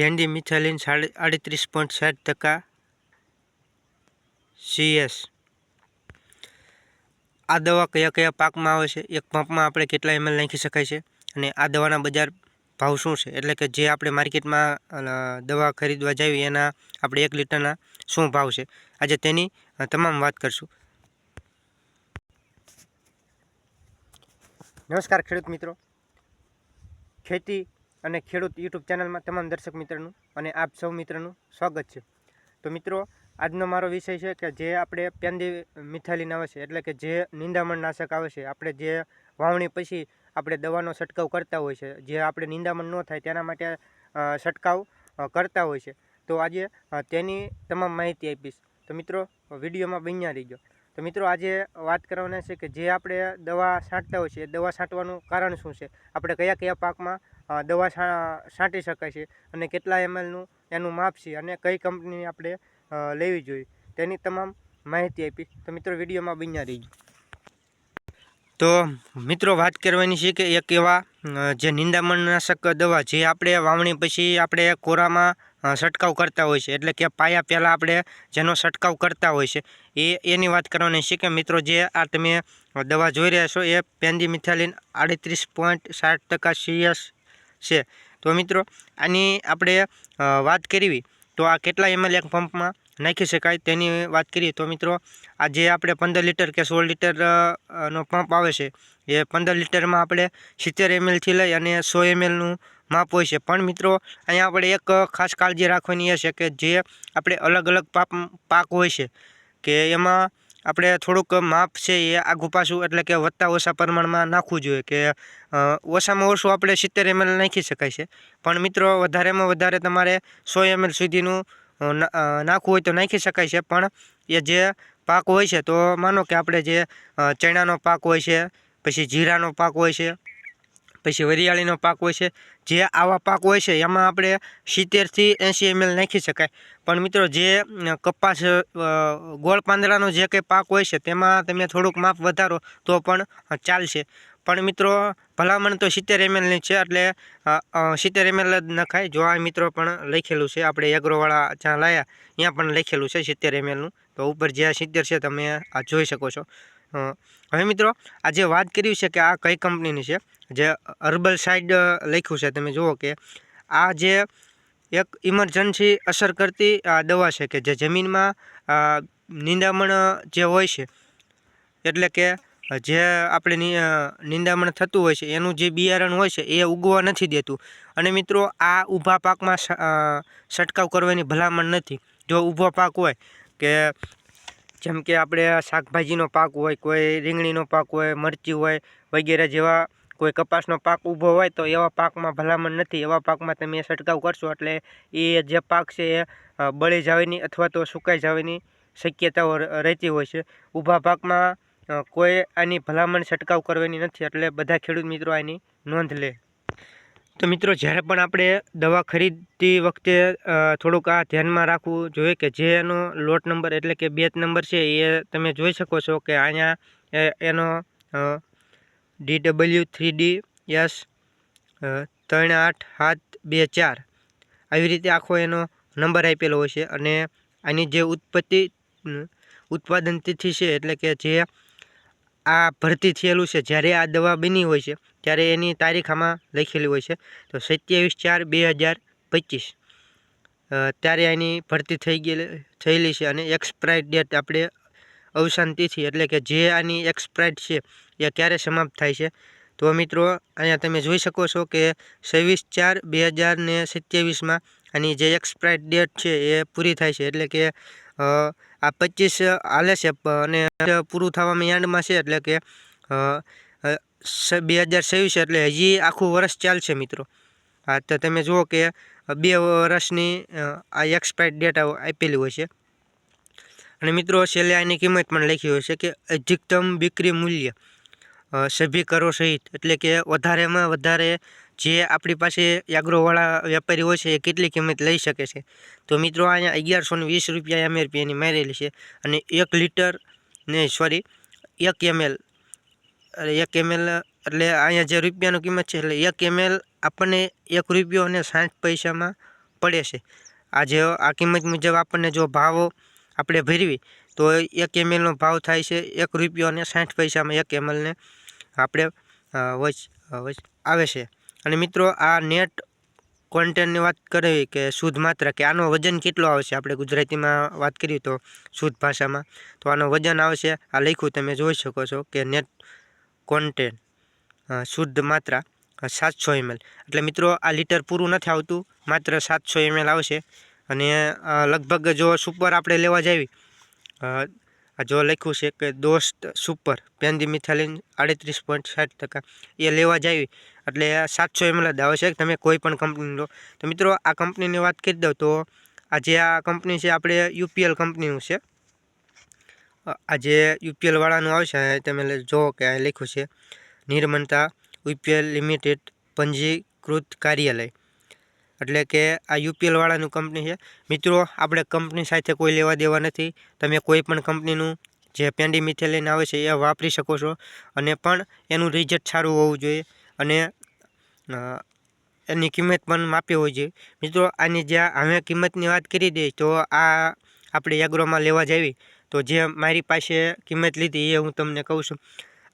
ભેંડી મિથાલીન આડત્રીસ પોઈન્ટ સાઠ ટકા સીએસ આ દવા કયા કયા પાકમાં આવે છે? એક પંપમાં આપણે કેટલા એમએલ નાખી શકાય છે? અને આ દવાના બજાર ભાવ શું છે? એટલે કે જે આપણે માર્કેટમાં દવા ખરીદવા જઈએ એના આપણે એક લીટરના શું ભાવ છે? આજે તેની તમામ વાત કરશું. નમસ્કાર ખેડૂત મિત્રો. ખેતી અને ખેડૂત યુટ્યુબ ચેનલમાં તમામ દર્શક મિત્રનું અને આપ સૌ મિત્રનું સ્વાગત છે. તો મિત્રો, આજનો મારો વિષય છે કે જે આપણે પેન્દી મિથાલીન આવે છે એટલે કે જે નિંદામણ નાશક આવે છે, આપણે જે વાવણી પછી આપણે દવાનો છંટકાવ કરતા હોય છે, જે આપણે નિંદામણ ન થાય તેના માટે છંટકાવ કરતા હોય છે. તો આજે તેની તમામ માહિતી આપીશ. તો મિત્રો, વિડીયોમાં બન્યા રહીજો. તો મિત્રો, આજે વાત કરવાના છે કે જે આપણે દવા છાંટતા હોય છે દવા છાંટવાનું કારણ શું છે? આપણે કયા કયા પાકમાં દવા છાંટી શકાય છે અને કેટલા એમએલનું એનું માપ છે અને કઈ કંપનીની આપણે લેવી જોઈએ તેની તમામ માહિતી આપી. તો મિત્રો વિડીયોમાં બન્યા રહીજો. તો મિત્રો વાત કરવાની છે કે એક એવા જે નિંદામણનાશક દવા જે આપણે વાવણી પછી આપણે કોરામાં છંટકાવ કરતા હોય છે. એટલે કે પાયા પહેલાં આપણે જેનો છંટકાવ કરતા હોય છે, એ, એની વાત કરવાની છે કે મિત્રો જે આ તમે દવા જોઈ રહ્યા છો એ પેન્ડી મિથાલીન આડત્રીસ પોઈન્ટ સાઠ ટકા સીએસ છે. તો મિત્રો, આની આપણે વાત કરવી, તો આ કેટલા એમએલ એક પંપમાં નાખી શકાય તેની વાત કરીએ. તો મિત્રો, આ જે આપણે પંદર લીટર કે સોળ લીટરનો પંપ આવે છે, એ પંદર લીટરમાં આપણે સિત્તેર એમએલથી લઈ અને સો એમએલનું માપ હોય છે. પણ મિત્રો, અહીંયા આપણે એક ખાસ કાળજી રાખવાની એ છે કે જે આપણે અલગ અલગ પાક પાક હોય છે, કે એમાં આપણે થોડુંક માપ છે એ આઘું પાછું, એટલે કે વધતા ઓછા પ્રમાણમાં નાખવું જોઈએ કે ઓછામાં ઓછું આપણે સિત્તેર એમએલ નાખી શકાય છે. પણ મિત્રો, વધારેમાં વધારે તમારે સો એમએલ સુધીનું નાખવું હોય તો નાખી શકાય છે. પણ એ જે પાક હોય છે, તો માનો કે આપણે જે ચણાનો પાક હોય છે, પછી જીરાનો પાક હોય છે પછી વરિયાળીનો પાક હોય છે. જે આવા પાક હોય છે, એમાં આપણે સિત્તેરથી એંસી એમએલ નાખી શકાય. પણ મિત્રો, જે કપાસ ગોળ પાંદડાનો જે કંઈ પાક હોય છે, તેમાં તમે થોડુંક માપ વધારો, તો પણ ચાલશે. પણ મિત્રો, ભલામણ તો સિત્તેર એમએલની છે, એટલે સિત્તેર એમએલ જ નખાય. જો આ મિત્રો પણ લખેલું છે, આપણે એગ્રોવાળા જ્યાં લાયા, ત્યાં પણ લખેલું છે સિત્તેર એમએલનું. તો ઉપર જ્યાં સિત્તેર છે, તમે આ જોઈ શકો છો. હવે મિત્રો, આજે વાત કર્યું છે કે આ કઈ કંપનીની છે? જે હર્બલ સાઇડ લખ્યું છે, તમે જુઓ કે આ જે એક ઇમરજન્સી અસર કરતી દવા છે કે જે જમીનમાં નિંદામણ, જે હોય છે, એટલે કે જે આપણે નિંદામણ થતું હોય છે, એનું જે બિયારણ હોય છે, એ ઉગવા નથી દેતું. અને મિત્રો, આ ઊભા પાકમાં છંટકાવ કરવાની ભલામણ નથી. જો ઊભો પાક હોય કે જેમ કે આપણે શાકભાજીનો પાક હોય, કોઈ રીંગણીનો પાક હોય, મરચી હોય વગેરે જેવા કોઈ કપાસનો પાક ઊભો હોય તો એવા પાકમાં ભલામણ નથી. એવા પાકમાં તમે છંટકાવ કરશો એટલે એ જે પાક છે એ બળી જવાની અથવા તો સુકાઈ જવાની શક્યતાઓ રહેતી હોય છે. ઊભા પાકમાં કોઈ આની ભલામણ છંટકાવ કરવાની નથી એટલે બધા ખેડૂત મિત્રો આની નોંધ લે. તો મિત્રો, જ્યારે પણ આપણે દવા ખરીદતી વખતે થોડુંક આ ધ્યાનમાં રાખવું જોઈએ કે જે એનો લોટ નંબર એટલે કે બેચ નંબર છે એ તમે જોઈ શકો છો કે અહીંયા એનો D W three D S ત્રણ આઠ સાત બે ચાર. આવી રીતે આખો એનો નંબર આપેલો હોય છે અને આની જે ઉત્પત્તિ ઉત્પાદન તિથિ છે એટલે કે જે આ ભરતી થયેલું છે, જ્યારે આ દવા બની હોય છે, ત્યારે એની તારીખ આમાં લખેલી હોય છે. તો સત્યાવીસ ચાર બે હજાર પચીસ ત્યારે એની ભરતી થઈ ગયેલી, થયેલી છે અને એક્સપાયર ડેટ આપણે અવસાન તિથિ એટલે કે જે આની એક્સપાયર્ડ છે, એ ક્યારે સમાપ્ત થાય છે? તો મિત્રો, અહીંયા તમે જોઈ શકો છો કે છવ્વીસ ચાર બે હજાર ને સત્યાવીસમાં આની જે એક્સપાયર્ડ ડેટ છે, એ પૂરી થાય છે. એટલે કે આ પચીસ હાલે છે અને પૂરું થવામાં એન્ડમાં છે, એટલે કે બે હજાર છવ્વીસ, એટલે હજી આખું વર્ષ ચાલશે મિત્રો. હા, તો તમે જુઓ કે બે વર્ષની આ એક્સપાયર્ડ ડેટ આપેલી હોય છે. અને મિત્રો, છેલ્લે આની કિંમત પણ લખી હોય છે કે અધિકતમ વિક્રી મૂલ્ય સભી કરો સહિત, એટલે કે વધારેમાં વધારે જે આપણી પાસે યાગ્રોવાળા વેપારી હોય છે એ કેટલી કિંમત લઈ શકે છે. તો મિત્રો, અહીંયા અગિયારસો ને વીસ રૂપિયા એમઆરપીની મારેલી છે અને એક લીટર ને સોરી, એક એમએલ એક એમએલ એટલે અહીંયા જે રૂપિયાની કિંમત છે એટલે એક એમએલ આપણને એક રૂપિયો અને સાઠ પૈસામાં પડે છે. આ જે આ કિંમત મુજબ આપણને જો ભાવ આપણે ભરવી, તો એક એમએલનો ભાવ થાય છે એક રૂપિયો અને સાઠ પૈસામાં એક એમએલને આપણે આવે છે. અને મિત્રો, આ નેટ કોન્ટેન્ટની વાત કરવી કે શુદ્ધ માત્રા, કે આનો વજન કેટલો આવશે આપણે ગુજરાતીમાં વાત કરીએ તો શુદ્ધ ભાષામાં, તો આનો વજન આવશે આ લખ્યું તમે જોઈ શકો છો કે નેટ કોન્ટેન્ટ શુદ્ધ માત્રા સાતસો એમએલ એટલે મિત્રો, આ લીટર પૂરું નથી આવતું, માત્ર સાતસો એમએલ આવશે અને લગભગ જો સુપર આપણે લેવા જાવી જો લખ્યું છે કે દોસ્ત સુપર પેન્દી મિથાલિન આડત્રીસ પોઈન્ટ સાઠ ટકા, એ લેવા જાવી. એટલે સાતસો એમએલ જ છે તમે કોઈ પણ કંપની લો. તો મિત્રો, આ કંપનીની વાત કરી દઉં તો આજે આ કંપની છે, આપણે યુપીએલ કંપનીનું છે. આજે યુપીએલવાળાનું આવશે તમે જોવો કે આ લખ્યું છે, નિર્મતા યુપીએલ લિમિટેડ પંજીકૃત કાર્યાલય. એટલે કે આ યુપીએલવાળાનું કંપની છે. મિત્રો, આપણે કંપની સાથે કોઈ લેવા દેવા નથી. તમે કોઈ પણ કંપનીનું જે પેન્ડી મિથેલિન આવે છે, એ વાપરી શકો છો. અને પણ એનું રિઝલ્ટ સારું હોવું જોઈએ. અને એની કિંમત પણ માપી હોવી જોઈએ. મિત્રો, આની જે આ હવે કિંમતની વાત કરી દઈએ તો આ આપણે એગ્રોમાં લેવા જાવી તો જે મારી પાસે કિંમત લીધી એ હું તમને કહું છું.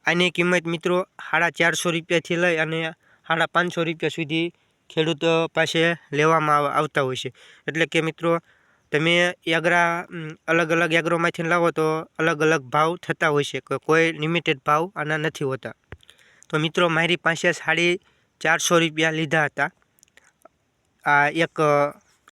આની કિંમત મિત્રો, સાડા ચારસો રૂપિયાથી લઈ અને સાડા પાંચસો રૂપિયા સુધી ખેડૂતો પાસે લેવામાં આવ- આવતા હોય છે. એટલે કે મિત્રો, તમે એગ્રા અલગ અલગ એગ્રોમાંથી લાવો તો અલગ અલગ ભાવ થતા હોય છે. કોઈ લિમિટેડ ભાવ આના નથી હોતા. તો મિત્રો, મારી પાસે સાડી ચારસો રૂપિયા લીધા હતા. આ એક